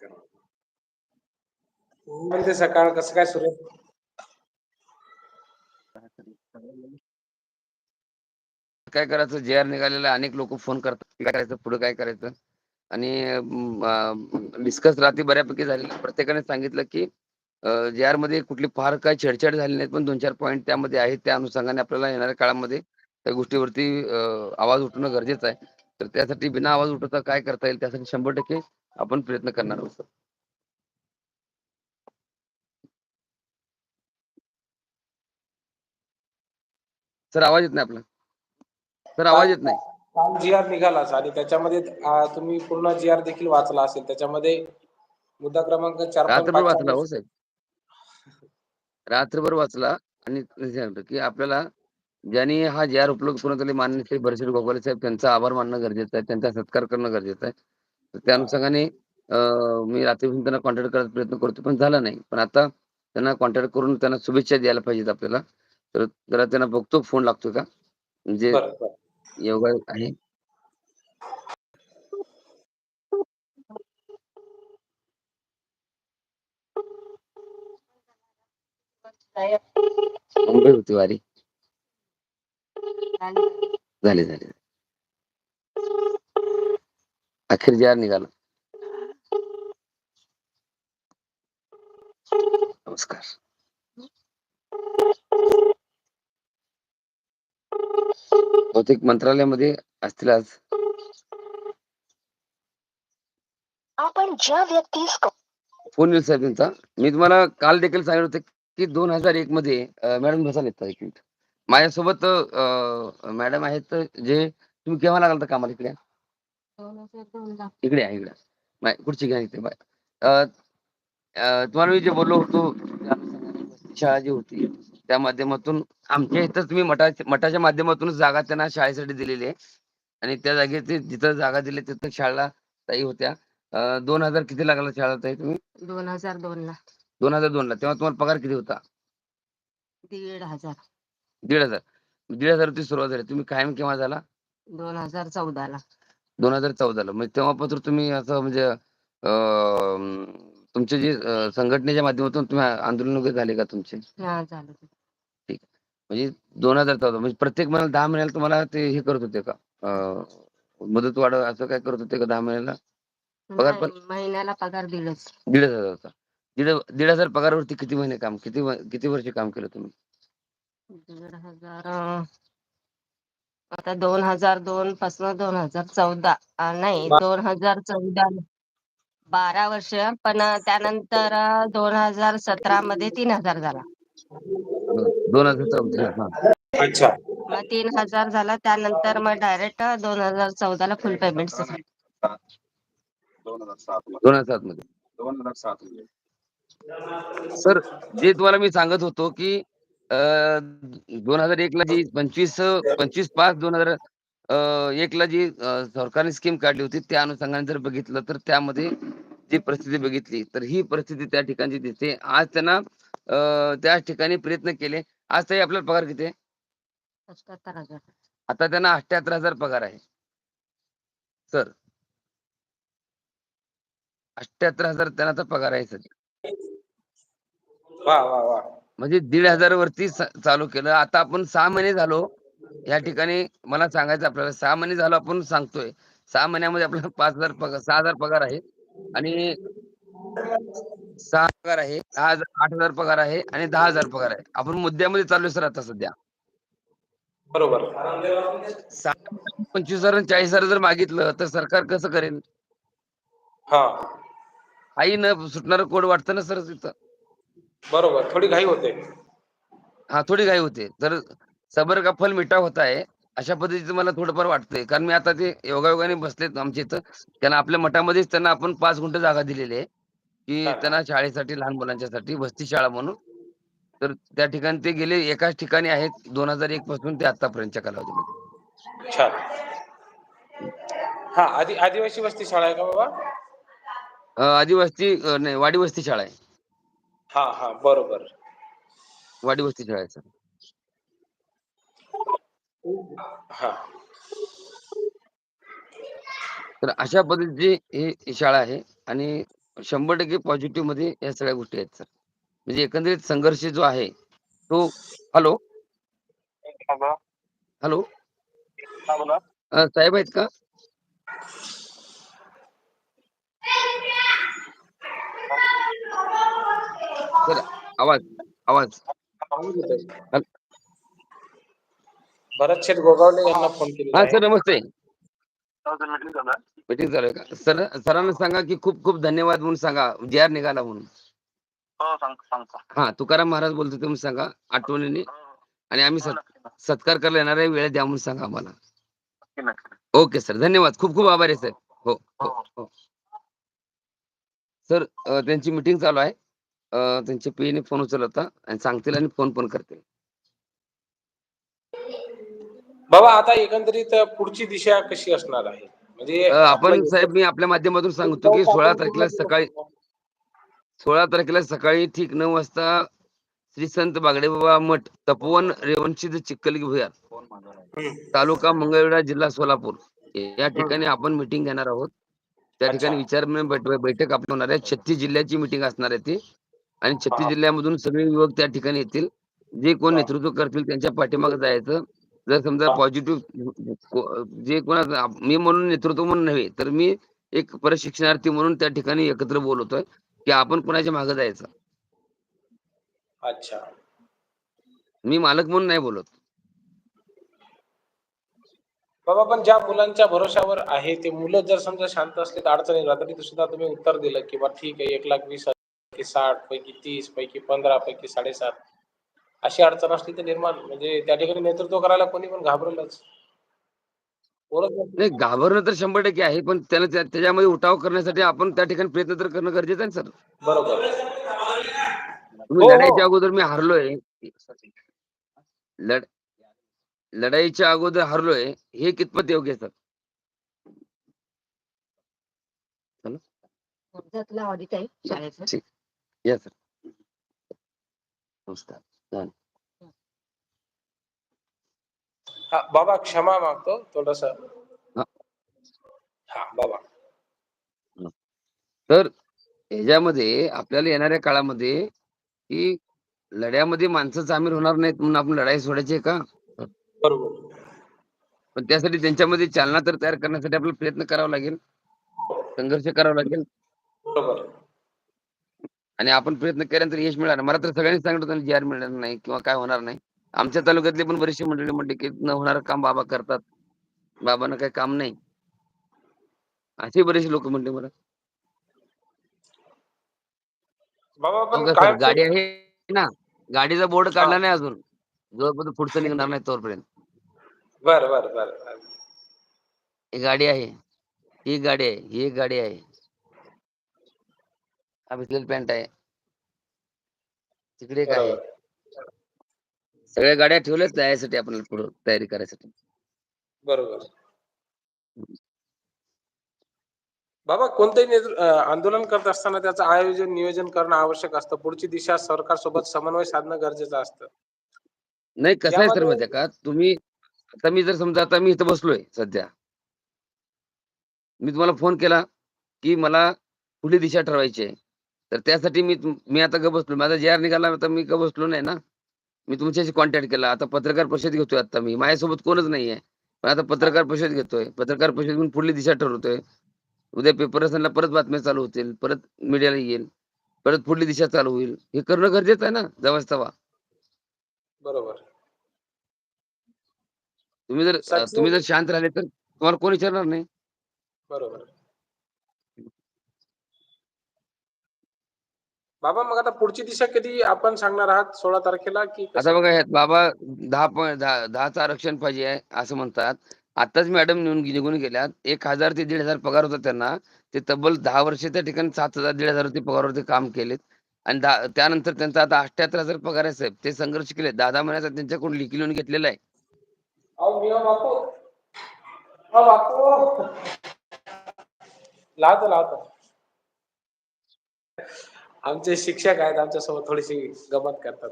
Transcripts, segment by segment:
नमस्कार. म्हणजे सकाळ कसं काय सुरू? काय करायचं? जे आर निघालेला अनेक लोक फोन करतात काय करायचं पुढे काय करायचं? आणि डिस्कस रात्री बऱ्यापैकी झालेलं प्रत्येकाने सांगितलं की जे आरमध्ये कुठली फार काय छेडछाड झाली नाही पण दोन चार पॉईंट त्यामध्ये आहेत. त्या अनुषंगाने आपल्याला येणाऱ्या काळामध्ये त्या गोष्टीवरती आवाज उठणं गरजेचं आहे. तर त्यासाठी बिना आवाज उठवता काय करता येईल? त्यासाठी शंभर टक्के आपण प्रयत्न करणार आहोत सर. आवाज येत नाही आपला. सर आवाज येत नाही. काल जी आर निघालाच आणि त्याच्यामध्ये तुम्ही पूर्ण जी आर देखील वाचला असेल. त्याच्यामध्ये मुद्दा क्रमांक चार रात्रभर वाचला हो साहेब. रात्रभर वाचला आणि सांगतो की आपल्याला ज्यांनी हा जे आर उपलब्ध करून दिले मान्य श्री भरशीर गोपाले साहेब त्यांचा आभार मानणं गरजेचं आहे त्यांचा सत्कार करणं गरजेचं आहे. तर त्या अनुषंगाने मी रात्रीपासून त्यांना कॉन्टॅक्ट करायचा प्रयत्न करतो पण झाला नाही. पण आता त्यांना कॉन्टॅक्ट करून त्यांना शुभेच्छा द्यायला पाहिजेत आपल्याला. तर जरा त्यांना बघतो फोन लागतो का? म्हणजे योगा आहे. मुंबई होती वारी. झाले झाले. अखेर जे आर निघाला. नमस्कार. बहुतेक मंत्रालयामध्ये असतील आज. आपण ज्या व्यक्तीस फोन येईल साहेब त्यांचा मी तुम्हाला काल देखील सांगितलं होतं की दोन हजार एक मध्ये मॅडम बसा येतात एक मिनिट. माझ्यासोबत मॅडम आहेत जे तुम्ही केव्हा लागला होता कामाला इकडे? इकडे आहे इकडे बाय, खुर्ची घ्या इथे बाय. तुम्हाला मी जे बोललो होतो शाळा जी होती त्या माध्यमातून आमच्या इथं तुम्ही मठा मठाच्या माध्यमातूनच जागा त्यांना शाळेसाठी दिलेली आहे. आणि त्या जागेत जिथं जागा दिली तिथं शाळा ताई होत्या. दोन हजार किती लागला शाळा ताई तुम्ही? दोन हजार दोन ला. दोन हजार दोन ला. तेव्हा तुम्हाला पगार किती होता? दीड हजार. दीड हजार. दीड हजार ती सुरुवात झाली. तुम्ही कायम केव्हा झाला? दोन हजार चौदा ला. दोन हजार चौदाला म्हणजे तेव्हापासून तुम्ही असं म्हणजे अं, तुमचे जे अं, संघटनेच्या माध्यमातून तुम्ही आंदोलन वगैरे झाले का तुमचे? हा झालं म्हणजे दोन हजार चौदा म्हणजे प्रत्येक महिन्याला दहा महिन्याला तुम्हाला ते हे करत होते का? अं, मुदत वाढ असं काय करत होते का दहा महिन्याला? पगार पण- नाही, महिन्याला पगार दिलच. दीड हजार होता. दीड दीड हजार पगारावरती किती महिने काम किती किती वर्ष काम केलं तुम्ही? दीड हजार अं, आता दोन हजार दोन पासून दोन हजार चौदा. नाही दोन हजार चौदा बारा वर्ष पण त्यानंतर दोन हजार सतरा मध्ये तीन हजार झाला. दोन हजार चौदा हा. अच्छा. मग तीन हजार झाला त्यानंतर मग डायरेक्ट दोन हजार चौदाला फुल पेमेंट दोन हजार सात दोन हजार सात मध्ये. दोन हजार सात मध्ये. सर जे तुम्हाला मी सांगत होतो की दोन हजार एक ला जी पंचवीस पंचवीस पाच दोन हजार एक ला जी सरकारने स्कीम काढली होती त्या अनुषंगाने जर बघितलं तर त्यामध्ये जी परिस्थिती बघितली तर ही परिस्थिती त्या ठिकाणची दिसते. आज त्यांना त्या ठिकाणी प्रयत्न केले. आज ताई आपल्याला पगार किती आहे? आता त्यांना अठ्याहत्तर हजार पगार आहे. सर. अठ्याहत्तर हजार त्यांना पगार आहे सर. वा वा वा. म्हणजे दीड हजार वरती चालू केलं. आता आपण सहा महिने झालो. या ठिकाणी मला सांगायचं आपल्याला सहा महिने झालो आपण सांगतोय. सहा महिन्यामध्ये आपल्याला पाच हजार पगार सहा हजार पगार आहे. आणि सहा पगार आहे दहा हजार आठ हजार पगार आहे आणि दहा हजार पगार आहे. आपण मुद्द्यामध्ये चाललोय सर आता सध्या. बरोबर. सहा पंचवीस हजार चाळीस हजार जर मागितलं तर सरकार कसं करेल? हा. आई न सुटणारं कोड वाटतं ना सर तिथं? बरोबर थोडी घाई होते. हा थोडी घाई होते. तर सबर का फल मिठा होत आहे अशा पद्धतीचं मला थोडंफार वाटतंय. कारण मी आता ते योगायोगाने बसलेत आमच्या इथं. त्यांना आपल्या मठामध्येच त्यांना आपण पाच गुंठ जागा दिलेली आहे. की. त्यांना शाळेसाठी लहान मुलांच्यासाठी वस्ती शाळा म्हणून. तर त्या ठिकाणी ते गेले. एकाच ठिकाणी आहेत. दोन हजार एक पासून ते आतापर्यंतच्या कालावधीमध्ये. छान. हा आदिवासी वस्ती शाळा आहे का बाबा? आदिवासी नाही वाडी वस्ती शाळा आहे. हा हा बरोबर. वाडी वस्ती शाळा आहे सर हा. तर अशा पद्धतीची ही ही शाळा आहे आणि शंभर टक्के पॉझिटिव्हमध्ये या सगळ्या गोष्टी आहेत सर म्हणजे एकंदरीत संघर्ष जो आहे तो हॅलो? हॅलो? साहेब आहेत का? सर आवाज आवाज. भरत शेठ गोगावले यांना फोन हा आहे. सर नमस्ते. मीटिंग चालू आहे का? सर सरांना सांगा की खूप खूप धन्यवाद म्हणून सांगा. जे आर निघाला म्हणून. हो सांगतो हा तुकाराम महाराज बोलतो तुम्ही सांगा आठवणीने. हो, आणि आम्ही हो, सत- नक्की नक्की सत्कार करायला येणार आहे वेळ द्या म्हणून सांगा आम्हाला. Okay sir. धन्यवाद. खूप खूप आभार आहे साहेब हो हो. हो. सर अ, त्यांची मीटिंग चालू आहे. त्यांच्या पीने फोन उचलला होता आणि सांगतील आणि फोन पण करतील. बाबा आता एकंदरीत पुढची दिशा कशी असणार आहे? म्हणजे आपण साहेब मी आपल्या माध्यमातून सांगतो की सोळा तारखेला सकाळी सोळा तारखेला सकाळी ठीक नऊ वाजता श्री संत बागडेबाबा मठ तपोवन रेवणसिद्ध चिखली भुयार. तालुका मंगळवेढा जिल्हा सोलापूर. या ठिकाणी आपण मिटिंग घेणार आहोत. त्या ठिकाणी. विचार बैठ- बैठक आपली होणार आहे. छत्तीस जिल्ह्याची मिटिंग असणार आहे ती. आणि छत्तीस. जिल्ह्यामधून सगळे युवक त्या ठिकाणी येतील जे कोण. नेतृत्व करतील त्यांच्या पाठीमागे जायचं जर समजा. पॉझिटिव्ह जे कोणा मी म्हणून नेतृत्व म्हणून नव्हे तर मी एक प्रशिक्षणार्थी म्हणून त्या ठिकाणी एकत्र बोलवतोय की आपण कोणाच्या मागे जायचं अच्छा मी मालक म्हणून नाही बोलत बाबा पण ज्या मुलांच्या भरोशावर आहे ते मुलं जर समजा शांत असले तर अडचण तरी सुद्धा तुम्ही उत्तर दिलं की बा ठीक आहे एक लाख वीस पैकी साठ पैकी तीस पैकी पंधरा पैकी साडेसात अशी अडचण असली तर निर्माण म्हणजे त्या ठिकाणी नेतृत्व करायला कोणी पण घाबरलंच. नाही. घाबरणं तर शंभर टक्के आहे पण त्याला त्या- त्याच्यामध्ये उठाव करण्यासाठी आपण त्या ठिकाणी प्रयत्न तर करणं गरजेचं आहे सर? बरोबर. तुम्ही हो, हो. लढाईच्या अगोदर मी हारलोय. लढ लढाईच्या अगोदर हारलोय हे कितपत योग्य सर? ऑडिट आहे शाळेचं. या सर नमस्कार हा, बाबा क्षमा मागतो थोडस हा. हा बाबा तर ह्याच्यामध्ये आपल्याला येणाऱ्या काळामध्ये की लढ्यामध्ये माणसं सामील होणार नाहीत म्हणून आपण लढाई सोडायची आहे का? बरोबर. पण त्यासाठी त्यांच्यामध्ये चालना तर तयार करण्यासाठी आपल्याला प्रयत्न करावा लागेल. संघर्ष करावा लागेल. बरोबर. आणि आपण प्रयत्न केल्यानंतर यश मिळालं मला तर सगळ्यांनी सांगितलं होतं जी आर मिळणार नाही किंवा काय होणार नाही. आमच्या तालुक्यातले पण बरेचसे मंडळी म्हणले की न होणारं काम बाबा करतात. बाबांना काही काम नाही. असे बरेचसे लोक म्हणले मला. गाडी आहे ना. गाडीचा बोर्ड काढला नाही अजून. जोपर्यंत पुढचं निघणार नाही तोपर्यंत. बर बर बर. ही गाडी आहे. ही गाडी आहे. ही एक गाडी आहे. हा पॅन्ट आहे. तिकडे बरोबर. सगळ्या गाड्या ठेवल्याच जायसाठी आपल्याला पुढे तयारी करायसाठी. बरोबर. बाबा कोणतंही आंदोलन करत असताना त्याचं आयोजन नियोजन करणं आवश्यक असतं. पुढची दिशा सरकार सोबत समन्वय साधणं गरजेचं असतं. नाही कसं आहे सर माहितीये का? तुम्ही आता मी जर समजा आता मी इथं बसलोय सध्या. मी तुम्हाला फोन केला की मला कुठली दिशा ठरवायची आहे. तर त्यासाठी मी मी आता ग बसलो. माझा जे आर निघाला तर मी ग बसलो नाही ना. मी तुमच्याशी कॉन्टॅक्ट केला. आता पत्रकार परिषद घेतोय आता मी. माझ्यासोबत कोणच नाहीये. पण आता पत्रकार परिषद घेतोय. पत्रकार परिषद पुढली दिशा ठरवतोय. उद्या पेपर असताना परत बातम्या चालू होतील. परत मीडियाला येईल. परत पुढली दिशा चालू होईल. हे करणं गरजेचं आहे ना जवळ तवा. बरोबर. तुम्ही जर तुम्ही जर शांत राहिले तर तुम्हाला कोण विचारणार नाही? बरोबर. बाबा मग आता पुढची दिशा कधी आपण सांगणार आहात सोळा तारखेला की? आता बघा ह्यात बाबा दहा पॉईंट दहा दहाचं आरक्षण पाहिजे आहे असं म्हणतात. आताच मॅडम निघून निघून गेल्यात. एक हजार ते दीड हजार पगार होता त्यांना. ते तब्बल दहा वर्ष त्या ठिकाणी सात हजार दीड हजार ते पगारवरती काम केलेत. आणि दहा त्यानंतर त्यांचा आता अठ्याहत्तर हजार पगार आहे साहेब. ते संघर्ष केले दहा दहा महिन्याचा त्यांच्याकडून लिखी लिहून घेतलेला आहे. अहो मी बापू अहो बापू लावतो लावतो. आमचे शिक्षक आहेत आमच्यासोबत थोडीशी गमत करतात.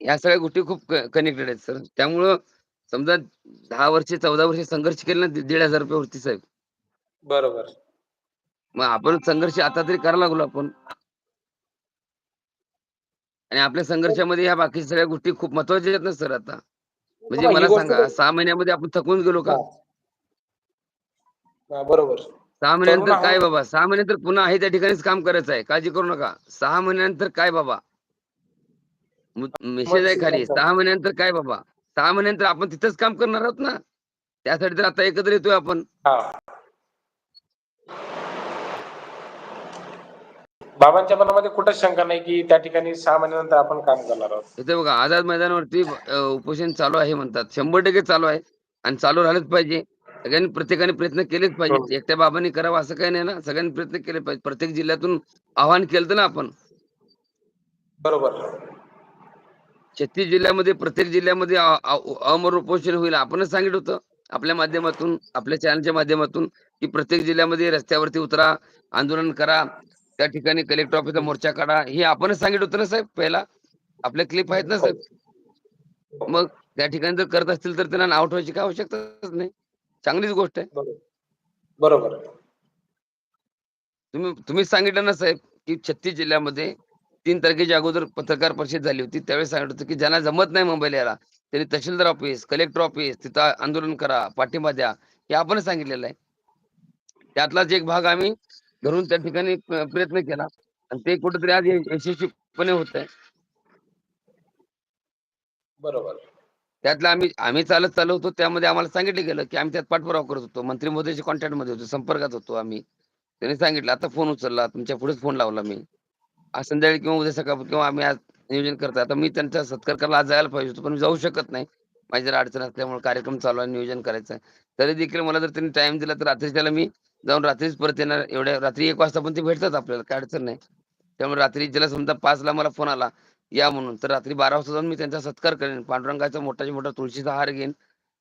या सगळ्या गोष्टी खूप कनेक्टेड आहेत सर त्यामुळं समजा दहा वर्षे चौदा वर्षे संघर्ष केले ना दीड हजार रुपये वरती साहेब. बरोबर. मग आपण संघर्ष आता तरी करायला लागलो आपण. आणि आपल्या संघर्षामध्ये ह्या बाकी सगळ्या गोष्टी खूप महत्त्वाच्या आहेत ना सर आता. म्हणजे मला सांगा सहा महिन्यामध्ये आपण थकून गेलो का? बरोबर. सहा महिन्यानंतर काय आहोत. बाबा? सहा महिन्यानंतर पुन्हा आहे त्या ठिकाणीच काम करायचं आहे काळजी करू नका. सहा महिन्यानंतर काय बाबा? मेसेज आहे खाली. सहा महिन्यानंतर काय बाबा? सहा महिन्यानंतर आपण तिथंच काम करणार आहोत ना? त्यासाठी तर आता एकत्र येतोय आपण. हा. बाबांच्या मनामध्ये कुठंच शंका नाही की त्या ठिकाणी सहा महिन्यानंतर आपण काम करणार आहोत. इथे बघा आझाद मैदानावरती उपोषण चालू आहे म्हणतात. शंभर टक्के चालू आहे. आणि चालू राहिलंच पाहिजे. सगळ्यांनी प्रत्येकाने प्रयत्न केलेच हो. पाहिजे एकट्या बाबांनी करावं असं काही नाही ना. सगळ्यांनी प्रयत्न केले पाहिजे. प्रत्येक जिल्ह्यातून आव्हान केलं ना आपण. बरोबर. छत्तीस जिल्ह्यामध्ये प्रत्येक जिल्ह्यामध्ये अमर उपोषण होईल. आपणच सांगितलं होतं आपल्या माध्यमातून आपल्या चॅनलच्या माध्यमातून की प्रत्येक जिल्ह्यामध्ये रस्त्यावरती उतरा आंदोलन करा. त्या ठिकाणी कलेक्टर ऑफिसचा मोर्चा काढा. हे आपणच सांगितलं होतं ना साहेब पहिला. आपल्या क्लिप आहेत ना साहेब. मग त्या ठिकाणी जर करत असतील तर त्यांना नाव ठेवायची काय आवश्यकताच नाही. चांगलीच गोष्ट आहे. बरोबर. बरोबर. तुम्ही तुम्हीच सांगितलं ना साहेब की छत्तीस जिल्ह्यामध्ये तीन तारखेच्या अगोदर पत्रकार परिषद झाली होती. त्यावेळेस सांगितलं होतं की ज्यांना जमत नाही मुंबईला यायला त्यांनी तहसीलदार ऑफिस कलेक्टर ऑफिस तिथं आंदोलन करा पाठिंबा द्या. हे आपण सांगितलेलं आहे. त्यातलाच एक भाग आम्ही धरून त्या ठिकाणी प्रयत्न केला. आणि ते कुठेतरी आज यश- यशस्वीपणे होत आहे बरोबर. त्यातलं आम्ही आम्ही चालत चालू होतो. त्यामध्ये आम्हाला सांगितलं गेलं की आम्ही त्यात पाठपुरावा करत होतो. मंत्री मोदीच्या कॉन्टॅक्टमध्ये होतो. संपर्कात होतो आम्ही. त्यांनी सांगितलं आता फोन उचलला. तुमच्या पुढेच फोन लावला मी. आज संध्याकाळी किंवा उद्या सकाळ किंवा आम्ही आज नियोजन करतो आता मी त्यांचा सत्कार करायला आज जायला पाहिजे होतो पण मी जाऊ शकत नाही. माझी जरा अडचण असल्यामुळे कार्यक्रम चालू आहे नियोजन करायचं तरी देखील मला जर त्यांनी टाइम दिला तर रात्री त्याला मी जाऊन रात्रीच परत येणार. एवढ्या रात्री एक वाजता पण ते भेटतात आपल्याला काय अडचण नाही. त्यामुळे रात्री ज्याला समजा पाचला मला फोन आला या म्हणून. तर रात्री बारा वाजता जाऊन मी त्यांचा सत्कार करेन. पांडुरंगाचा मोठाच्या मोठा तुळशीचा हार घेईन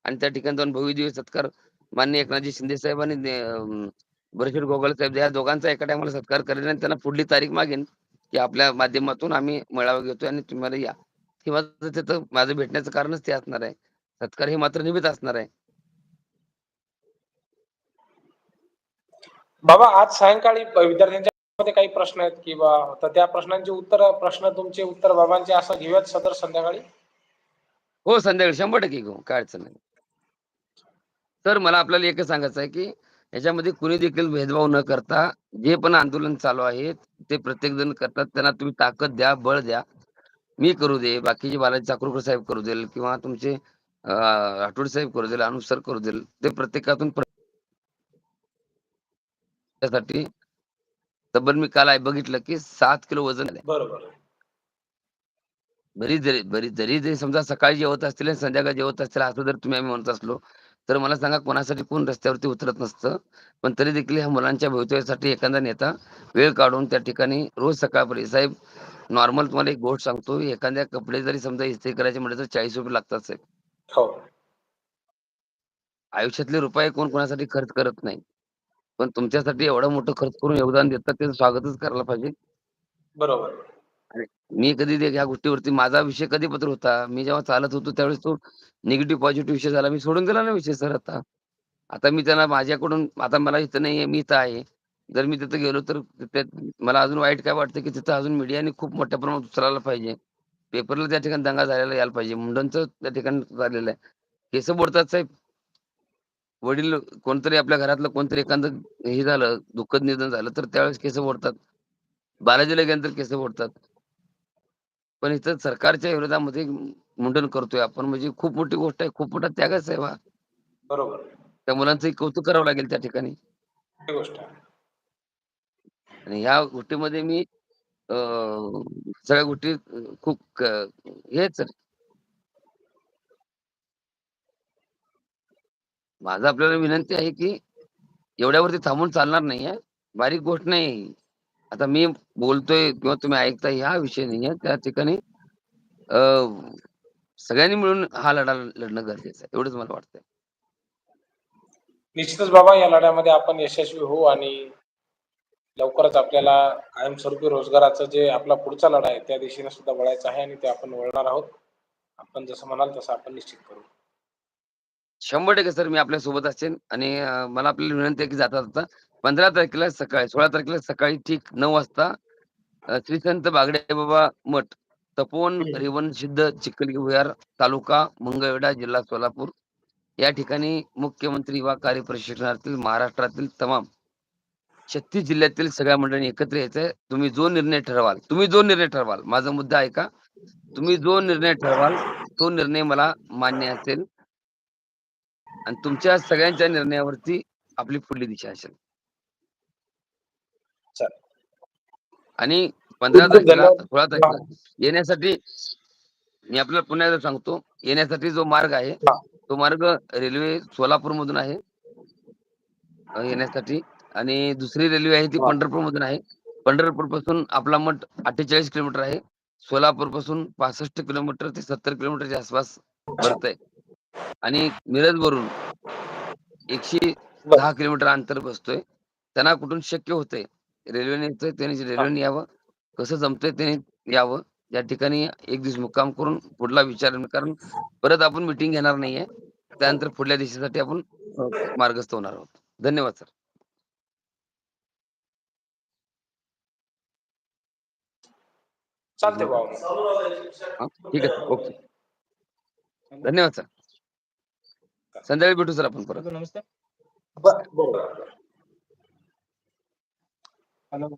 आणि त्या ठिकाणी जाऊन भव्य सत्कार मान्य एकनाथजी शिंदे साहेब आणि ने- गोगल साहेब या दोघांचा एका टायमाला सत्कार करेन आणि त्यांना पुढली तारीख मागेन की आपल्या माध्यमातून आम्ही मेळावा घेतोय आणि तुम्हाला या. हे माझं त्याचं माझं भेटण्याचं कारणच ते असणार आहे. सत्कार हे मात्र निमित्त असणार आहे. बाबा आज सायंकाळी विद्यार्थ्यांच्या मध्ये काही प्रश्न आहेत किंवा तर त्या प्रश्नांची उत्तर प्रश्न तुमचे उत्तर बाबांचे असं घेऊयात सदर संध्याकाळी. हो संध्याकाळी. शंभर टक्के घेऊ. काय अडचण नाही. तर मला आपल्याला एकच सांगायचं आहे की याच्यामध्ये कुणी देखील भेदभाव न करता जे पण आंदोलन चालू आहे ते प्रत्येक जण करतात. त्यांना तुम्ही ताकद द्या बळ द्या. मी करू दे. बाकीचे बालाजी चाकूरकर साहेब करू देईल किंवा तुमचे अं, राठोड साहेब करू देल अनुसर करू देल. ते प्रत्येकातून प्र- त्यासाठी तब्बल मी काल बघितलं की सात किलो वजन बरोबर बरी जरी बरी जरी जरी समजा सकाळी जेवत असतील आणि संध्याकाळी जेवत असतील असं जर तुम्ही आम्ही म्हणत असलो तर मला सांगा कोणासाठी कोण रस्त्यावरती उतरत नसतं पण तरी देखील ह्या मुलांच्या भवितव्यासाठी एखादा नेता वेळ काढून त्या ठिकाणी रोज सकाळपर्यंत साहेब नॉर्मल तुम्हाला एक गोष्ट सांगतो एखाद्या कपडे जरी समजा इस्त्री करायचे म्हटलं तर चाळीस रुपये लागतात साहेब. हो. आयुष्यातले रुपये कोण कोणासाठी खर्च करत नाही. पण तुमच्यासाठी एवढं मोठं खर्च करून योगदान देतात त्याचं स्वागतच करायला पाहिजे. बरोबर. मी कधी ह्या गोष्टीवरती माझा विषय कधी पत्र होता मी जेव्हा चालत होतो त्यावेळेस तो निगेटिव्ह पॉझिटिव्ह विषय झाला. मी सोडून दिला ना विषय सर आता. आता मी त्यांना माझ्याकडून आता मला इथं नाहीये मी इथं आहे. जर मी तिथं गेलो तर मला अजून वाईट काय वाटतं की तिथं अजून मीडियाने खूप मोठ्या प्रमाणात उचलायला पाहिजे. पेपरला त्या ठिकाणी दंगा झालेला यायला पाहिजे. मुंडनचं त्या ठिकाणी झालेलं आहे. केस बोलतात साहेब. वडील कोणतरी आपल्या घरातलं कोणतरी एखादं हे झालं दुःखद निधन झालं तर त्यावेळेस केस बोलतात बालाजीला गेल्यानंतर केस बोलतात पण इथं सरकारच्या विरोधामध्ये मुंडन करतोय आपण. म्हणजे खूप मोठी गोष्ट आहे. खूप मोठा त्यागच आहे बा बरोबर. त्या मुलांचं कौतुक करावं लागेल त्या ठिकाणी. गोष्ट आणि ह्या गोष्टीमध्ये मी सगळ्या गोष्टी खूप हेच माझा आपल्याला विनंती आहे की एवढ्यावरती थांबून चालणार नाहीये. बारीक गोष्ट नाही. आता मी बोलतोय किंवा तुम्ही ऐकता ह्या विषय नाहीये. त्या ठिकाणी अं, सगळ्यांनी मिळून हा लढा लढणं गरजेचं आहे. एवढंच मला वाटतंय. निश्चितच बाबा या लढ्यामध्ये आपण यशस्वी होऊ आणि लवकरच आपल्याला कायमस्वरूपी रोजगाराचं जे आपला पुढचा लढा आहे त्या दिशेने सुद्धा वळायचं आहे आणि ते आपण वळणार आहोत. आपण जसं म्हणाल तसं आपण निश्चित करू. शंभर टक्के सर मी आपल्यासोबत असेन आणि मला आपल्याला विनंती आहे की जाता जाता पंधरा तारखेला सकाळी सोळा तारखेला सकाळी ठीक नऊ वाजता श्री संत बागडे बाबा मठ तपोवन. रेवण सिद्ध चिखलगी भुयार तालुका मंगळवेढा जिल्हा सोलापूर. या ठिकाणी मुख्यमंत्री युवा कार्य प्रशिक्षणार्थी महाराष्ट्रातील तमाम छत्तीस जिल्ह्यातील सगळ्या मंडळींनी एकत्र यायचंय. तुम्ही जो निर्णय ठरवाल तुम्ही जो निर्णय ठरवाल माझा मुद्दा ऐका तुम्ही जो निर्णय ठरवाल तो निर्णय मला मान्य असेल. आणि तुमच्या सगळ्यांच्या निर्णयावरती आपली पुढली दिशा असेल. आणि पंधरा तारखेला. सोळा तारखेला येण्यासाठी मी आपल्याला पुन्हा एकदा सांगतो येण्यासाठी जो मार्ग आहे. तो मार्ग रेल्वे सोलापूर मधून आहे येण्यासाठी आणि दुसरी रेल्वे आहे ती. पंढरपूर मधून आहे पंढरपूरपासून आपला मठ अठ्ठेचाळीस किलोमीटर आहे सोलापूरपासून पासष्ट किलोमीटर ते सत्तर किलोमीटरच्या आसपास भरत आहे आणि मिरज वरून एकशे. दहा किलोमीटर अंतर बसतोय. त्यांना कुठून शक्य होतंय? रेल्वेने येतोय त्यांनी रेल्वेने यावं कसं जमतंय त्याने यावं या ठिकाणी एक दिवस मुक्काम करून पुढला विचार कारण परत आपण मिटिंग घेणार नाहीये. त्यानंतर पुढल्या दिशेसाठी आपण मार्गस्थ होणार आहोत. धन्यवाद सर. चालते ठीक आहे ओके. धन्यवाद सर. संध्याकाळी भेटू सर आपण परत. बरोबर. हॅलो.